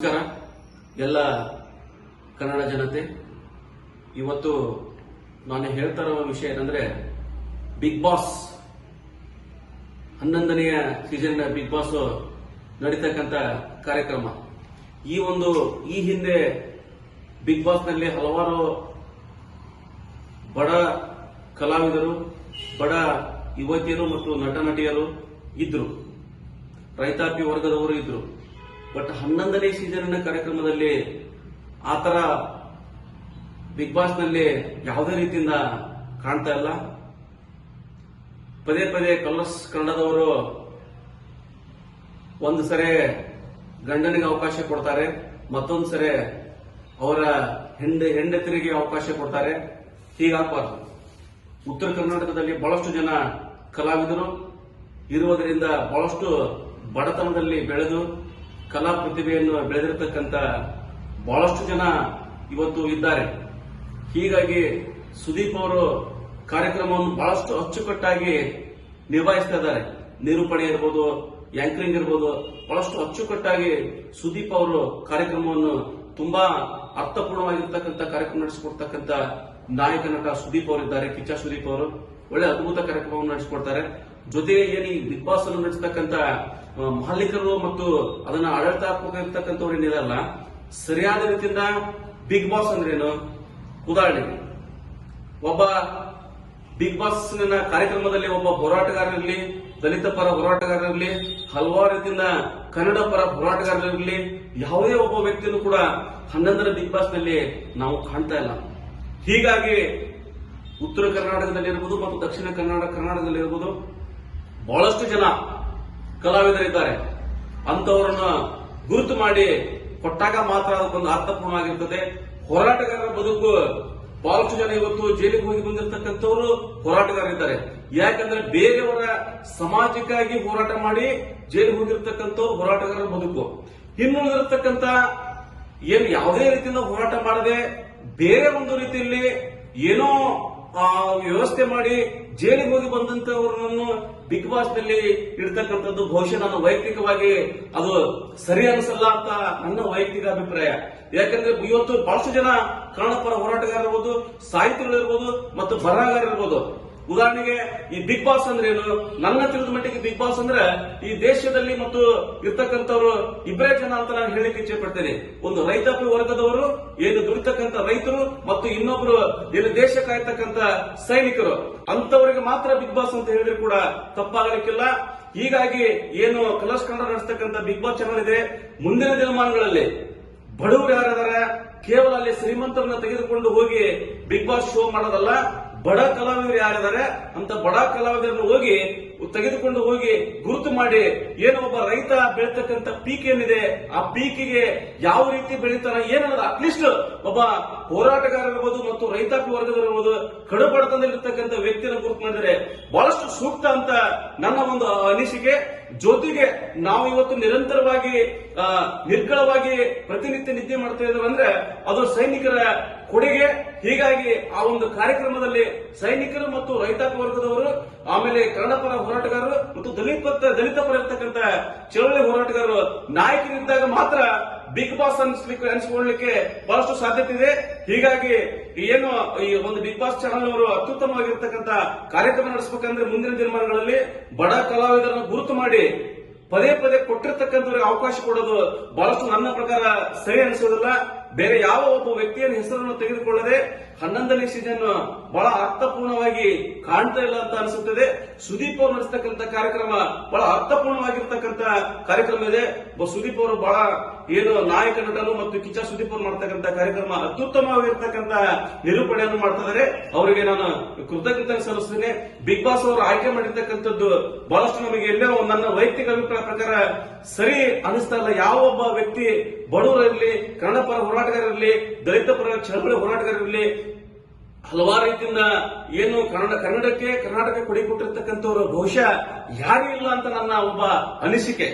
ನಮಸ್ಕಾರ. ಎಲ್ಲ ಕನ್ನಡ ಜನತೆ, ಇವತ್ತು ನಾನು ಹೇಳ್ತಾ ಇರೋ ವಿಷಯ ಏನಂದ್ರೆ ಬಿಗ್ ಬಾಸ್ ಹನ್ನೊಂದನೆಯ ಸೀಸನ್ ಬಿಗ್ ಬಾಸ್ ನಡೀತಕ್ಕಂತ ಕಾರ್ಯಕ್ರಮ. ಈ ಒಂದು, ಈ ಹಿಂದೆ ಬಿಗ್ ಬಾಸ್ನಲ್ಲಿ ಹಲವಾರು ಬಡ ಕಲಾವಿದರು, ಬಡ ಯುವತಿಯರು ಮತ್ತು ನಟ ನಟಿಯರು ಇದ್ರು. ರೈತಾಪಿ ವರ್ಗದವರು ಇದ್ರು. ಬಟ್ ಹನ್ನೊಂದನೇ ಸೀಸನ್ ಕಾರ್ಯಕ್ರಮದಲ್ಲಿ ಆತರ ಬಿಗ್ ಬಾಸ್ನಲ್ಲಿ ಯಾವುದೇ ರೀತಿಯಿಂದ ಕಾಣ್ತಾ ಇಲ್ಲ. ಪದೇ ಪದೇ ಕಲರ್ಸ್ ಕನ್ನಡದವರು ಒಂದು ಸರಿ ಗಂಡನಿಗೆ ಅವಕಾಶ ಕೊಡ್ತಾರೆ, ಮತ್ತೊಂದು ಸರಿ ಅವರ ಹೆಂಡ, ಹೆಂಡತಿರಿಗೆ ಅವಕಾಶ ಕೊಡ್ತಾರೆ. ಹೀಗಾಗಬಾರ್ದು. ಉತ್ತರ ಕರ್ನಾಟಕದಲ್ಲಿ ಬಹಳಷ್ಟು ಜನ ಕಲಾವಿದರು. ಇರುವುದರಿಂದ ಬಹಳಷ್ಟು ಬಡತನದಲ್ಲಿ ಬೆಳೆದು ಕಲಾ ಪ್ರತಿಭೆಯನ್ನು ಬೆಳೆದಿರತಕ್ಕಂತ ಬಹಳಷ್ಟು ಜನ ಇವತ್ತು ಇದ್ದಾರೆ. ಹೀಗಾಗಿ ಸುದೀಪ್ ಅವರು ಕಾರ್ಯಕ್ರಮವನ್ನು ಬಹಳಷ್ಟು ಅಚ್ಚುಕಟ್ಟಾಗಿ ನಿರ್ವಹಿಸ್ತಾ ಇದ್ದಾರೆ. ನಿರೂಪಣೆ ಇರ್ಬೋದು, ಯಾಂಕರಿಂಗ್ ಇರ್ಬೋದು, ಬಹಳಷ್ಟು ಅಚ್ಚುಕಟ್ಟಾಗಿ ಸುದೀಪ್ ಅವರು ಕಾರ್ಯಕ್ರಮವನ್ನು ತುಂಬಾ ಅರ್ಥಪೂರ್ಣವಾಗಿರ್ತಕ್ಕಂಥ ಕಾರ್ಯಕ್ರಮ ನಡೆಸಿಕೊಡ್ತಕ್ಕಂಥ ನಾಯಕ ನಟ ಸುದೀಪ್ ಅವರು ಇದ್ದಾರೆ ಕಿಚ್ಚ ಸುದೀಪ್ ಅವರು. ಒಳ್ಳೆ ಅದ್ಭುತ ಕಾರ್ಯಕ್ರಮವನ್ನು ನಡೆಸಿಕೊಡ್ತಾರೆ. ಜೊತೆಗೆ ಏನು ಬಿಗ್ ಬಾಸ್ ಅನ್ನು ನಡೆಸತಕ್ಕಂತ ಮಾಲೀಕರು ಮತ್ತು ಅದನ್ನ ಆಡಳಿತಾತ್ಮಕ ಇರ್ತಕ್ಕಂಥವ್ರು ಏನಿರಲ್ಲ ಸರಿಯಾದ ರೀತಿಯಿಂದ ಬಿಗ್ ಬಾಸ್ ಅಂದ್ರೇನು? ಉದಾಹರಣೆಗೆ, ಒಬ್ಬ ಬಿಗ್ ಬಾಸ್ ಕಾರ್ಯಕ್ರಮದಲ್ಲಿ ಒಬ್ಬ ಹೋರಾಟಗಾರರಿರಲಿ, ದಲಿತ ಪರ ಹೋರಾಟಗಾರರಿರಲಿ, ಹಲವಾರು ರೀತಿಯಿಂದ ಕನ್ನಡ ಪರ ಹೋರಾಟಗಾರರಿರಲಿ, ಯಾವುದೇ ಒಬ್ಬ ವ್ಯಕ್ತಿಯನ್ನು ಕೂಡ ಹನ್ನೊಂದರ ಬಿಗ್ ಬಾಸ್ನಲ್ಲಿ ನಾವು ಕಾಣ್ತಾ ಇಲ್ಲ. ಹೀಗಾಗಿ ಉತ್ತರ ಕರ್ನಾಟಕದಲ್ಲಿ ಇರಬಹುದು ಮತ್ತು ದಕ್ಷಿಣ ಕನ್ನಡ ಕರ್ನಾಟಕದಲ್ಲಿ ಇರ್ಬೋದು ಬಹಳಷ್ಟು ಜನ ಕಲಾವಿದರಿದ್ದಾರೆ. ಅಂತವರನ್ನ ಗುರುತು ಮಾಡಿ ಕೊಟ್ಟಾಗ ಮಾತ್ರ ಅದಕ್ಕೊಂದು ಅರ್ಥಪೂರ್ಣವಾಗಿರ್ತದೆ. ಹೋರಾಟಗಾರರ ಬದುಕು ಬಹಳಷ್ಟು ಜನ ಇವತ್ತು ಜೈಲಿಗೆ ಹೋಗಿ ಬಂದಿರತಕ್ಕಂಥವರು ಹೋರಾಟಗಾರರಿದ್ದಾರೆ. ಯಾಕಂದ್ರೆ ಬೇರೆಯವರ ಸಮಾಜಕ್ಕಾಗಿ ಹೋರಾಟ ಮಾಡಿ ಜೈಲಿಗೆ ಹೋಗಿರ್ತಕ್ಕಂಥವ್ರು ಹೋರಾಟಗಾರರ ಬದುಕು. ಇನ್ನುಳಿದಿರತಕ್ಕಂತ ಏನು ಯಾವುದೇ ರೀತಿಯಿಂದ ಹೋರಾಟ ಮಾಡದೆ ಬೇರೆ ಒಂದು ರೀತಿಯಲ್ಲಿ ಏನೋ ಆ ವ್ಯವಸ್ಥೆ ಮಾಡಿ ಜೈಲಿಗೆ ಹೋಗಿ ಬಂದಂತವರನ್ನು ಬಿಗ್ ಬಾಸ್ನಲ್ಲಿ ಇಡ್ತಕ್ಕಂಥದ್ದು ಬಹುಶಃ ನನ್ನ ವೈಯಕ್ತಿಕವಾಗಿ ಅದು ಸರಿ ಅನಿಸಲ್ಲ ಅಂತ ನನ್ನ ವೈಯಕ್ತಿಕ ಅಭಿಪ್ರಾಯ. ಯಾಕಂದ್ರೆ ಇವತ್ತು ಬಹಳಷ್ಟು ಜನ ಕನ್ನಡ ಪರ ಹೋರಾಟಗಾರ ಇರ್ಬೋದು ಸಾಹಿತಿಗಳು ಇರ್ಬೋದು ಮತ್ತು ಬರಹಗಾರ ಇರ್ಬೋದು ಉದಾಹರಣೆಗೆ ಈ ಬಿಗ್ ಬಾಸ್ ಅಂದ್ರೆ ಏನು? ನನ್ನ ತಿಳಿದ ಮಟ್ಟಿಗೆ ಬಿಗ್ ಬಾಸ್ ಅಂದ್ರೆ ಈ ದೇಶದಲ್ಲಿ ಮತ್ತು ಇರ್ತಕ್ಕಂಥವ್ರು ಇಬ್ಬರೇ ಜನ ಅಂತ ನಾನು ಹೇಳಿಕ್ಕೆ ಇಚ್ಛೆ ಪಡ್ತೇನೆ ಒಂದು ರೈತಾಪಿ ವರ್ಗದವರು, ಏನು ದುಡಿತಕ್ಕಂಥ ರೈತರು ಮತ್ತು ಇನ್ನೊಬ್ರು ಏನು ದೇಶ ಕಾಯ್ತಕ್ಕಂಥ ಸೈನಿಕರು. ಅಂತವರಿಗೆ ಮಾತ್ರ ಬಿಗ್ ಬಾಸ್ ಅಂತ ಹೇಳಿದ್ರೆ ಕೂಡ ತಪ್ಪಾಗಲಿಕ್ಕಿಲ್ಲ. ಹೀಗಾಗಿ ಏನು ಕಲರ್ಸ್ ಕನ್ನಡ ನಡೆಸ್ತಕ್ಕಂಥ ಬಿಗ್ ಬಾಸ್ ಚಾನಲ್ ಇದೆ. ಮುಂದಿನ ದಿನಮಾನಗಳಲ್ಲಿ ಬಡವರು ಯಾರಿದಾರ ಕೇವಲ ಅಲ್ಲಿ ಶ್ರೀಮಂತರನ್ನ ತೆಗೆದುಕೊಂಡು ಹೋಗಿ ಬಿಗ್ ಬಾಸ್ ಶೋ ಮಾಡೋದಲ್ಲ. ಬಡ ಕಲಾವಿದರು ಯಾರಿದ್ದಾರೆ? ಅಂತ ಬಡ ಕಲಾವಿದರನ್ನು ಹೋಗಿ ತೆಗೆದುಕೊಂಡು ಹೋಗಿ ಗುರುತು ಮಾಡಿ, ಏನೋ ಒಬ್ಬ ರೈತ ಬೆಳೀತಕ್ಕಂತ ಪೀಕ್ ಏನಿದೆ, ಆ ಪೀಕಿಗೆ ಯಾವ ರೀತಿ ಬೆಳೀತಾನ ಏನನ್ನೋದು ಅಟ್ಲೀಸ್ಟ್ ಒಬ್ಬ ಹೋರಾಟಗಾರ ಇರ್ಬೋದು ಮತ್ತು ರೈತಾಪಿ ವರ್ಗದಲ್ಲಿರ್ಬೋದು ಕಡು ಬಡತನದಲ್ಲಿರ್ತಕ್ಕಂಥ ವ್ಯಕ್ತಿಯನ್ನು ಗುರುತು ಮಾಡಿದರೆ ಬಹಳಷ್ಟು ಸೂಕ್ತ ಅಂತ ನನ್ನ ಒಂದು ಅನಿಸಿಕೆ. ಜೊತೆಗೆ ನಾವು ಇವತ್ತು ನಿರಂತರವಾಗಿ ನಿರ್ಗಳವಾಗಿ ಪ್ರತಿನಿತ್ಯ ನಿದ್ದೆ ಮಾಡ್ತಾ ಇದ್ದೇವೆ ಅಂದ್ರೆ ಅದು ಸೈನಿಕರ ಕೊಡುಗೆ. ಹೀಗಾಗಿ ಆ ಒಂದು ಕಾರ್ಯಕ್ರಮದಲ್ಲಿ ಸೈನಿಕರು ಮತ್ತು ರೈತಾಪಿ ವರ್ಗದವರು, ಆಮೇಲೆ ಕನ್ನಡ ಪರ ಹೋರಾಟಗಾರರು ಮತ್ತು ದಲಿತ ದಲಿತ ಪರ ಇರ್ತಕ್ಕಂಥ ಚಳವಳಿ ಹೋರಾಟಗಾರರು ನಾಯಕರಿದ್ದಾಗ ಮಾತ್ರ ಬಿಗ್ ಬಾಸ್ ಅನ್ಸ್ಲಿಕ್ಕೆ ಅನ್ಸ್ಕೊಳ್ಳಲಿಕ್ಕೆ ಬಹಳಷ್ಟು ಸಾಧ್ಯತೆ ಇದೆ. ಹೀಗಾಗಿ ಏನು ಈ ಒಂದು ಬಿಗ್ ಬಾಸ್ ಚಾನಲ್ ಅವರು ಅತ್ಯುತ್ತಮವಾಗಿರ್ತಕ್ಕಂಥ ಕಾರ್ಯಕ್ರಮ ನಡೆಸಬೇಕಂದ್ರೆ ಮುಂದಿನ ದಿನಮಾನಗಳಲ್ಲಿ ಬಡ ಕಲಾವಿದರನ್ನು ಗುರುತು ಮಾಡಿ ಪದೇ ಪದೇ ಕೊಟ್ಟಿರ್ತಕ್ಕಂಥವ್ರಿಗೆ ಅವಕಾಶ ಕೊಡೋದು ಬಹಳಷ್ಟು ನನ್ನ ಪ್ರಕಾರ ಸರಿ ಅನಿಸೋದಿಲ್ಲ. ಬೇರೆ ಯಾವ ಒಬ್ಬ ವ್ಯಕ್ತಿಯ ಹೆಸರನ್ನು ತೆಗೆದುಕೊಳ್ಳದೆ ಹನ್ನೊಂದನೇ ಸೀಸನ್ ಬಹಳ ಅರ್ಥಪೂರ್ಣವಾಗಿ ಕಾಣ್ತಾ ಇಲ್ಲ ಅಂತ ಅನಿಸುತ್ತದೆ. ಸುದೀಪ್ ಅವರು ನಡೆಸ್ತಕ್ಕಂಥ ಕಾರ್ಯಕ್ರಮ ಬಹಳ ಅರ್ಥಪೂರ್ಣವಾಗಿರ್ತಕ್ಕಂಥ ಕಾರ್ಯಕ್ರಮ ಇದೆ. ಸುದೀಪ್ ಅವರು ಬಹಳ ಏನು ನಾಯಕ ನಟನು ಮತ್ತು ಕಿಚ್ಚ ಸುದೀಪ್ ಅವರು ಮಾಡ್ತಕ್ಕಂಥ ಕಾರ್ಯಕ್ರಮ ಅತ್ಯುತ್ತಮವಾಗಿರ್ತಕ್ಕಂಥ ನಿರೂಪಣೆಯನ್ನು ಮಾಡ್ತಾ ಇದ್ದಾರೆ ಅವರಿಗೆ ನಾನು ಕೃತಜ್ಞತೆ ಸಲ್ಲಿಸ್ತೇನೆ. ಬಿಗ್ ಬಾಸ್ ಅವರು ಆಯ್ಕೆ ಮಾಡಿರ್ತಕ್ಕಂಥದ್ದು ಬಹಳಷ್ಟು ನಮಗೆ ಎಲ್ಲೋ ನನ್ನ ವೈಯಕ್ತಿಕ ಅಭಿಪ್ರಾಯ ಪ್ರಕಾರ ಸರಿ ಅನಿಸ್ತಾ ಇಲ್ಲ. ಯಾವ ಒಬ್ಬ ವ್ಯಕ್ತಿ ಬಡವರಲ್ಲಿ ಕನ್ನಡ ಪರ ಹೋರಾಟಗಾರರಿರಲಿ ದಲಿತ ಪರ ಚಳವಳಿ ಹೋರಾಟಗಾರರಲ್ಲಿ ಹಲವಾರು ರೀತಿಯಿಂದ ಏನು ಕನ್ನಡ, ಕನ್ನಡಕ್ಕೆ ಕರ್ನಾಟಕ ಕೊಡಿ ಕೊಟ್ಟಿರ್ತಕ್ಕಂಥವ್ರು ಬಹುಶಃ ಯಾರು ಇಲ್ಲ ಅಂತ ನನ್ನ ಒಬ್ಬ ಅನಿಸಿಕೆ.